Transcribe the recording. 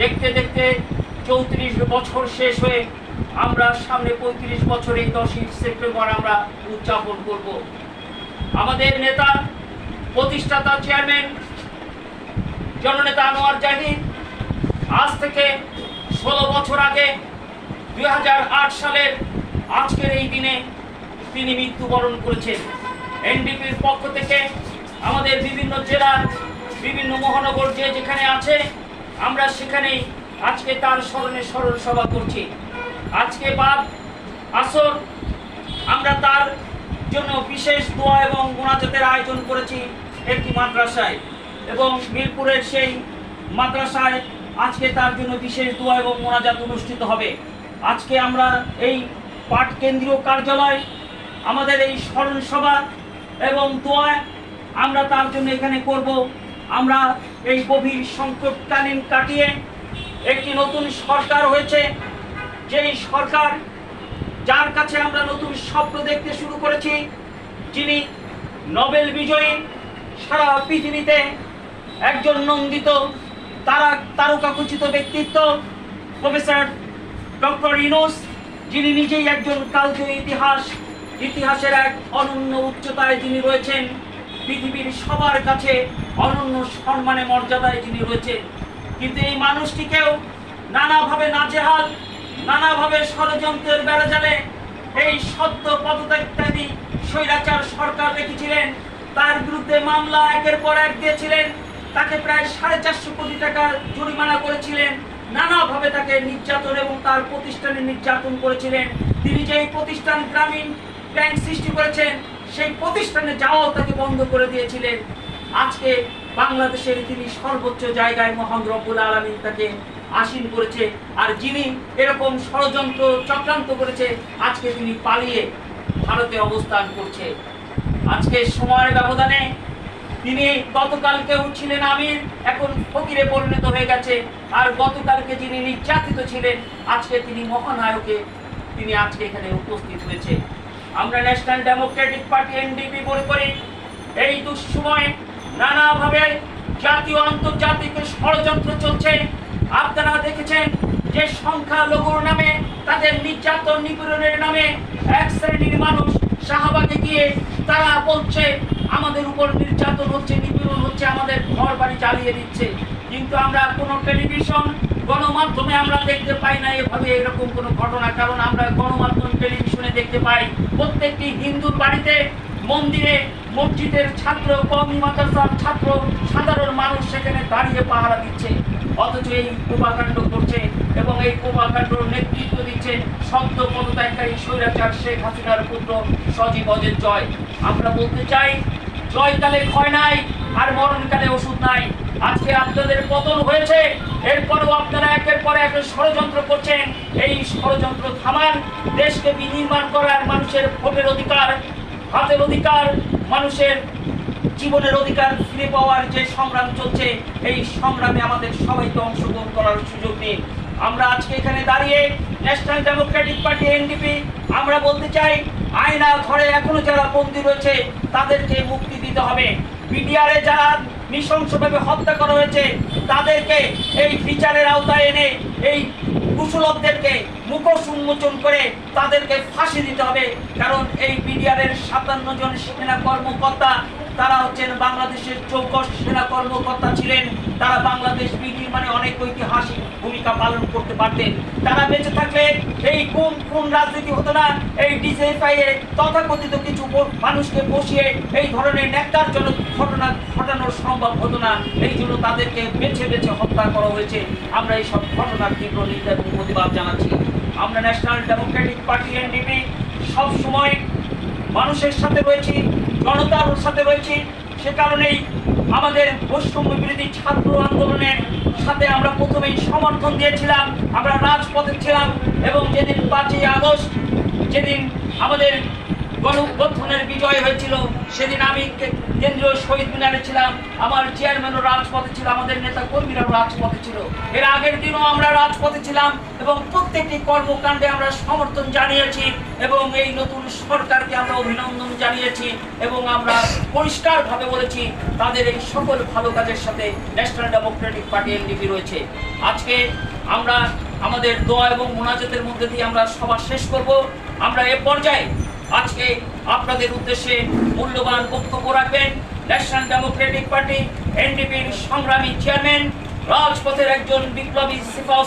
দেখতে দেখতে চৌত্রিশ বছর শেষ হয়ে আমরা সামনে পঁয়ত্রিশ বছর এই দশই সেপ্টেম্বর আমরা উদযাপন করব। আমাদের নেতা, প্রতিষ্ঠাতা চেয়ারম্যান, জননেতা আনোয়ার জাহিদ আজ থেকে ষোলো বছর আগে দুই হাজার আট সালের আজকের এই দিনে তিনি মৃত্যুবরণ করেছেন। এনডিপির পক্ষ থেকে আমাদের বিভিন্ন জেলার, বিভিন্ন মহানগর যে যেখানে আছে আমরা সেখানেই আজকে তার স্মরণে স্মরণ সভা করছি। আজকে বাদ, আসর, আমরা তার জন্য বিশেষ দোয়া এবং মোনাজাতের আয়োজন করেছি একটি মাদ্রাসায় এবং মিরপুরের সেই মাদ্রাসায় আজকে তার জন্য বিশেষ দোয়া এবং মোনাজাত অনুষ্ঠিত হবে। আজকে আমরা এই পাঠ কেন্দ্রীয় কার্যালয়, আমাদের এই স্মরণ সভা এবং দোয়া আমরা তার জন্য এখানে করব। আমরা এই গভীর সংকটকালীন কাটিয়ে একটি নতুন সরকার হয়েছে। যেই সরকার যার কাছে আমরা নতুন স্বপ্ন দেখতে শুরু করেছি, যিনি নোবেল বিজয়ী সারা পৃথিবীতে একজন নন্দিত তারা, তারকাখচিত ব্যক্তিত্ব, প্রফেসর ডক্টর ইনোস, যিনি নিজেই একজন কালজয়ী ইতিহাস, ইতিহাসের এক অনন্য উচ্চতায় যিনি রয়েছেন। পৃথিবীর সবার কাছে অনন্য সম্মানে, মর্যাদায় যিনি রয়েছেন। কিন্তু এই মানুষটিকেও নানাভাবে নাজেহাল, নানাভাবে ষড়যন্ত্রের বেড়াজালে এই সদ্য পদত্যাগী স্বৈরাচার সরকার রেখেছিলেন। তার বিরুদ্ধে মামলা একের পর এক দিয়েছিলেন। তাকে প্রায় সাড়ে চারশো কোটি টাকা জরিমানা করেছিলেন। নানাভাবে তাকে নির্যাতন এবং তার প্রতিষ্ঠানে নির্যাতন করেছিলেন। তিনি যে প্রতিষ্ঠান গ্রামীণ ব্যাংক সৃষ্টি করেছেন সেই প্রতিষ্ঠানে যাওয়াও তাকে বন্ধ করে দিয়েছিলেন। আজকে বাংলাদেশের তিনি সর্বোচ্চ জায়গায় মহান রব্বুল আলমিন তাকে আসীন করেছে। আর যিনি এরকম ষড়যন্ত্র চক্রান্ত করেছে, আজকে তিনি পালিয়ে ভারতে অবস্থান করছে। আজকে সময়ের ব্যবধানে তিনি গতকালকেও ছিলেন আমির, এখন ফকিরে পরিণত হয়ে গেছে। আর গতকালকে যিনি নির্যাতিত ছিলেন, আজকে তিনি মহানায়কে তিনি আজকে এখানে উপস্থিত হয়েছে। আমরা ন্যাশনাল ডেমোক্রেটিক পার্টি এনডিপি মনে করি। এই দুঃসময়ে নানাভাবে জাতীয় আন্তর্জাতিক ষড়যন্ত্র চলছে। আপনারা দেখেছেন যে সংখ্যালঘুর নামে, তাদের নির্যাতন নিপীড়নের নামে এক শ্রেণির মানুষ শাহবাগে গিয়ে তারা বলছে, আমাদের উপর নির্যাতন হচ্ছে, নিপীড়ন হচ্ছে, আমাদের ঘর বাড়ি চালিয়ে দিচ্ছে। কিন্তু আমরা কোনো টেলিভিশন গণমাধ্যমে আমরা দেখতে পাই না এভাবে এরকম কোনো ঘটনা কারণ। আমরা গণমাধ্যম টেলিভিশনে দেখতে পাই। প্রত্যেকটি হিন্দুর বাড়িতে মন্দিরে মসজিদের ছাত্র কমি মাদ্রাসার ছাত্র, সাধারণ মানুষ সেখানে দাঁড়িয়ে পাহারা দিচ্ছে। অথচ এই কোপাকাণ্ড করছে এবং এই কোপাকাণ্ড নেতৃত্ব দিচ্ছে শব্দ পদত্যাগকারী স্বৈরাচার শেখ হাসিনার পুত্র সজীব অজের জয়। আমরা বলতে চাই জয়কালে ক্ষয় নাই। আর মরণকালে ওষুধ নাই। আজকে আপনাদের পতন হয়েছে। এরপরেও আপনারা একের পর এক ষড়যন্ত্র করছেন। এই ষড়যন্ত্র থামান, দেশকে বিনির্মাণ করার মানুষের ভোটের অধিকার, হাতের অধিকার, মানুষের জীবনের অধিকার ফিরে পাওয়ার যে সংগ্রাম চলছে, এই সংগ্রামে আমাদের সবাইকে অংশগ্রহণ করার সুযোগ দিন। আমরা আজকে এখানে দাঁড়িয়ে ন্যাশনাল ডেমোক্রেটিক পার্টি এনডিপি আমরা বলতে চাই, আয়না ঘরে এখনও যারা বন্দী রয়েছে, তাদেরকে মুক্তি দিতে হবে। বিডিআরে যারা নৃশংসভাবে হত্যা করা হয়েছে, তাদেরকে এই বিচারের আওতায় এনে এই কুশলকদেরকে মুখোশ উন্মোচন করে তাদেরকে ফাঁসি দিতে হবে। কারণ এই বিডিআরের সাতান্ন জন সেনা কর্মকর্তা তারা হচ্ছেন বাংলাদেশের চৌকস সেনা কর্মকর্তা ছিলেন। তারা বাংলাদেশ বিডির মানে অনেক ঐতিহাসিক ভূমিকা পালন করতে পারতেন। তারা বেঁচে থাকলে এই কোন কোন রাজনীতি হতো না। এই ডিজিএফআই এর তথাকথিত কিছু মানুষকে বসিয়ে এই ধরনের ন্যাক্কারজনক ঘটনা ঘটানো সম্ভব হতো না। এই জন্য তাদেরকে বেছে বেছে হত্যা করা হয়েছে। আমরা এই সব ঘটনার তীব্র নিন্দা এবং প্রতিবাদ জানাচ্ছি। আমরা ন্যাশনাল ডেমোক্রেটিক পার্টি এনডিপি সবসময় মানুষের সাথে রয়েছি। জনতার সাথে রয়েছি। সে কারণেই আমাদের বৈষম্য বিরোধী ছাত্র আন্দোলনের সাথে আমরা প্রথমেই সমর্থন দিয়েছিলাম, আমরা রাজপথে ছিলাম এবং যেদিন পাঁচই আগস্ট, যেদিন আমাদের গণ বিজয় হয়েছিল, সেদিন আমি কেন্দ্রীয় শহীদ মিনারে ছিলাম, আমার চেয়ারম্যানও রাজপথে ছিল, আমাদের নেতা কর্মীরাও রাজপথে ছিল। এর আগের দিনও আমরা রাজপথে ছিলাম এবং প্রত্যেকটি কর্মকাণ্ডে আমরা সমর্থন জানিয়েছি এবং এই নতুন সরকারকে আমরা অভিনন্দন জানিয়েছি এবং আমরা পরিষ্কারভাবে বলেছি, তাদের এই সকল ভালো কাজের সাথে ন্যাশনাল ডেমোক্রেটিক পার্টি এনডিপি রয়েছে। আজকে আমরা আমাদের দোয়া এবং মোনাজাতের মধ্যে দিয়ে আমরা সভা শেষ করব। আমরা এ পর্যায়ে আজকে আপনাদের উদ্দেশ্যে মূল্যবান বক্তব্য রাখবেন। ন্যাশনাল ডেমোক্রেটিক পার্টি এনডিপির সংগ্রামী চেয়ারম্যান রাজপথের একজন বিপ্লবী সিফাও